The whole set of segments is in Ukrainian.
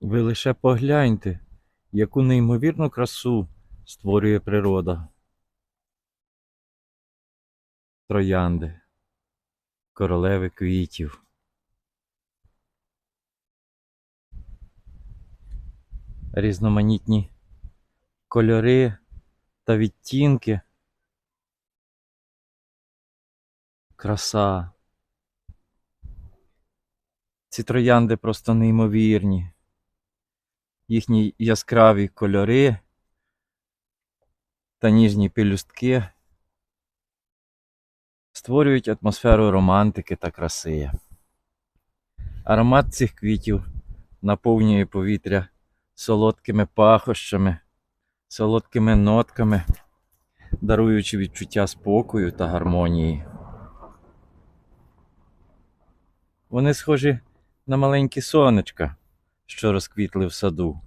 Ви лише погляньте, яку неймовірну красу створює природа. Троянди, королеви квітів. Різноманітні кольори та відтінки. Краса. Ці троянди просто неймовірні. Їхні яскраві кольори та ніжні пелюстки створюють атмосферу романтики та краси. Аромат цих квітів наповнює повітря солодкими пахощами, солодкими нотками, даруючи відчуття спокою та гармонії. Вони схожі на маленькі сонечка, що розквітли в саду.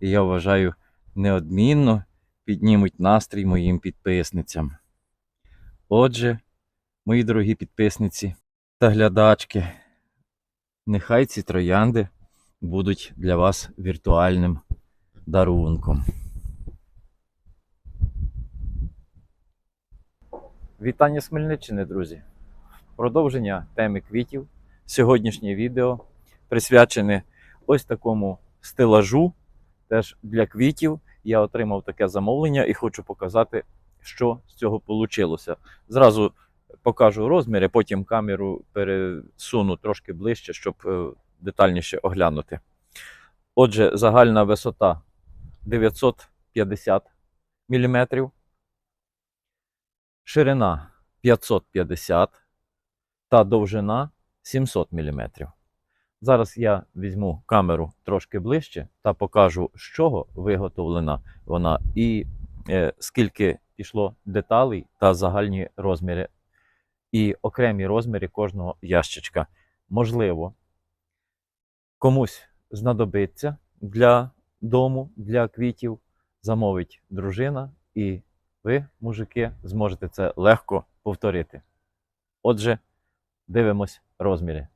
І я вважаю, неодмінно піднімуть настрій моїм підписницям. Отже, мої дорогі підписниці та глядачки, нехай ці троянди будуть для вас віртуальним дарунком. Вітання з Хмельниччини, друзі! Продовження теми квітів. Сьогоднішнє відео присвячене ось такому стелажу, теж для квітів. Я отримав таке замовлення і хочу показати, що з цього вийшло. Зразу покажу розміри, потім камеру пересуну трошки ближче, щоб е, детальніше оглянути. Отже, загальна висота 950 мм, ширина 550 та довжина 700 мм. Зараз я візьму камеру трошки ближче та покажу, з чого виготовлена вона і е, скільки пішло деталей та загальні розміри, і окремі розміри кожного ящичка. Можливо, комусь знадобиться для дому, для квітів, замовить дружина, і ви, мужики, зможете це легко повторити. Отже, дивимось розміри.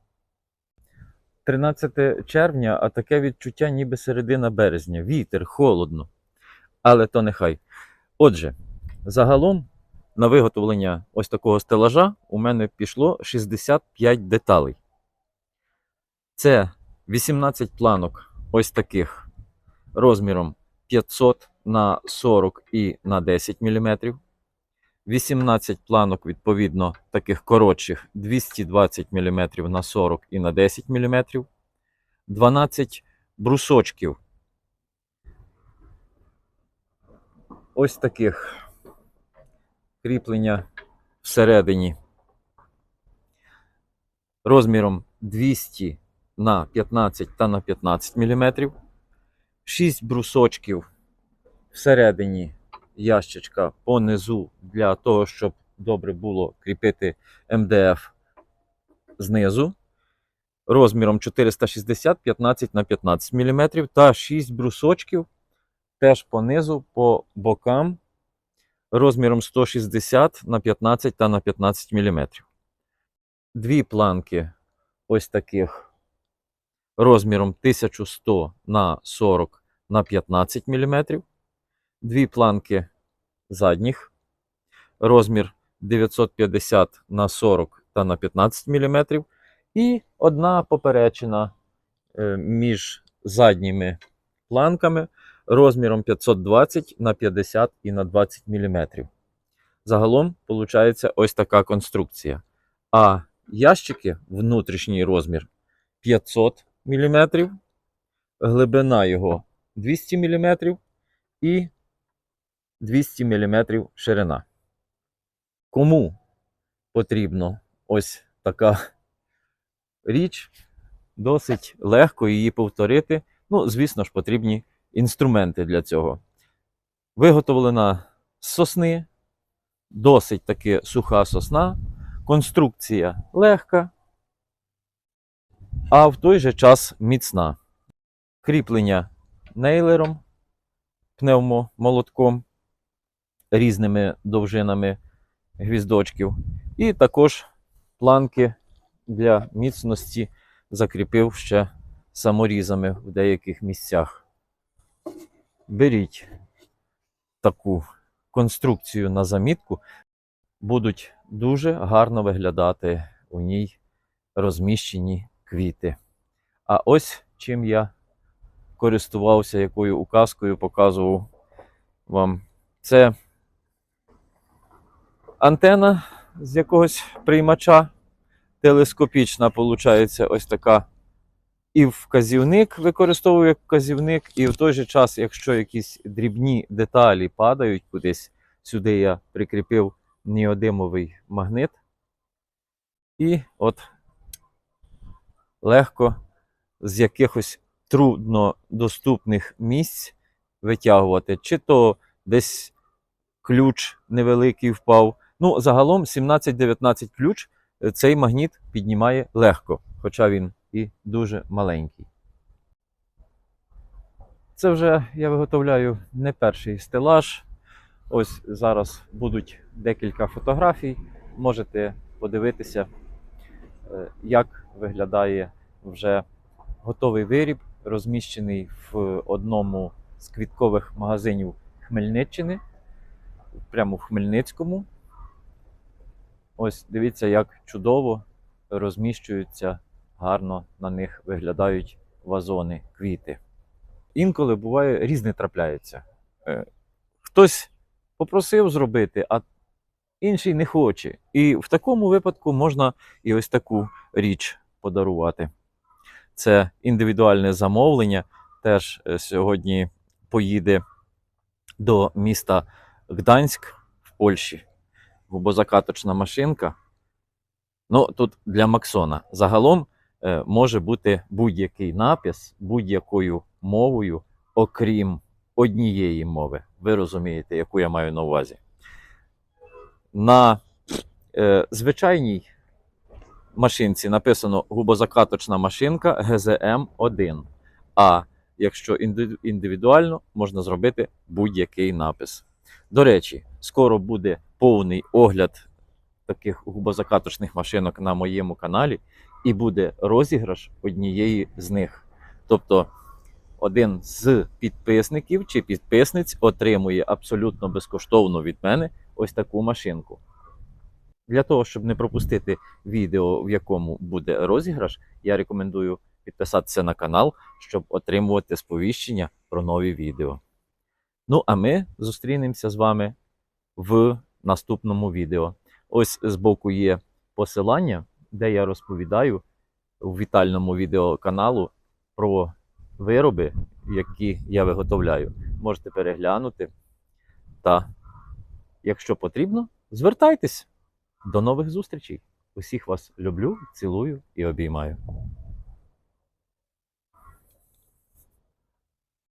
13 червня, а таке відчуття, ніби середина березня. Вітер, холодно. Але то нехай. Отже, загалом на виготовлення ось такого стелажа у мене пішло 65 деталей. Це 18 планок ось таких розміром 500 на 40 і на 10 мм. 18 планок, відповідно, таких коротших 220 мм на 40 і на 10 мм. 12 брусочків. Ось таких кріплення всередині. Розміром 200 на 15 та на 15 мм. 6 брусочків всередині ящичка понизу для того, щоб добре було кріпити МДФ знизу. Розміром 460 15 на 15 мм та 6 брусочків теж понизу по бокам розміром 160 на 15 та на 15 мм. Дві планки ось таких розміром 1100 на 40 на 15 мм. Дві планки задніх, розмір 950 на 40 та на 15 мм. І одна поперечина е, між задніми планками розміром 520 на 50 і на 20 мм. Загалом виходить ось така конструкція. А ящики внутрішній розмір 500 мм, глибина його 200 мм і 200 мм ширина. Кому потрібно ось така річ, досить легко її повторити. Ну, звісно ж, потрібні інструменти для цього. Виготовлена з сосни, досить таки суха сосна, конструкція легка, а в той же час міцна. Кріплення нейлером, пневмомолотком, різними довжинами гвіздочків. І також планки для міцності закріпив ще саморізами в деяких місцях. Беріть таку конструкцію на замітку, будуть дуже гарно виглядати у ній розміщені квіти. А ось чим я користувався, якою указкою показував вам. Це антена з якогось приймача. Телескопічна, виходить, ось така. І вказівник використовую як вказівник, і в той же час, якщо якісь дрібні деталі падають кудись, сюди я прикріпив неодимовий магнит. І от легко з якихось труднодоступних місць витягувати. Чи то десь ключ невеликий впав. Ну, загалом 17-19 ключ е, цей магніт піднімає легко, хоча він і дуже маленький. Це вже я виготовляю не перший стелаж. Ось зараз будуть декілька фотографій. Можете подивитися, е, як виглядає вже готовий виріб, розміщений в одному з квіткових магазинів Хмельниччини, прямо в Хмельницькому. Ось дивіться, як чудово розміщуються, гарно на них виглядають вазони, квіти. Інколи буває різне трапляється. Е, Хтось попросив зробити, а інший не хоче. І в такому випадку можна і ось таку річ подарувати. Це індивідуальне замовлення. Теж е, сьогодні поїде до міста Гданськ в Польщі. Губозакаточна машинка. Ну, тут для Максона. Загалом е, може бути будь-який напис будь-якою мовою, окрім однієї мови. Ви розумієте, яку я маю на увазі. На е, звичайній машинці написано губозакаточна машинка ГЗМ 1. А якщо індивідуально, можна зробити будь-який напис. До речі, скоро буде повний огляд таких губозакаточних машинок на моєму каналі, і буде розіграш однієї з них. Тобто один з підписників чи підписниць отримує абсолютно безкоштовно від мене ось таку машинку. Для того, щоб не пропустити відео, в якому буде розіграш, я рекомендую підписатися на канал, щоб отримувати сповіщення про нові відео. Ну, а ми зустрінемося з вами в наступному відео. Ось збоку є посилання, де я розповідаю у вітальному відеоканалу про вироби, які я виготовляю. Можете переглянути. Та, якщо потрібно, звертайтесь. До нових зустрічей. Усіх вас люблю, цілую і обіймаю.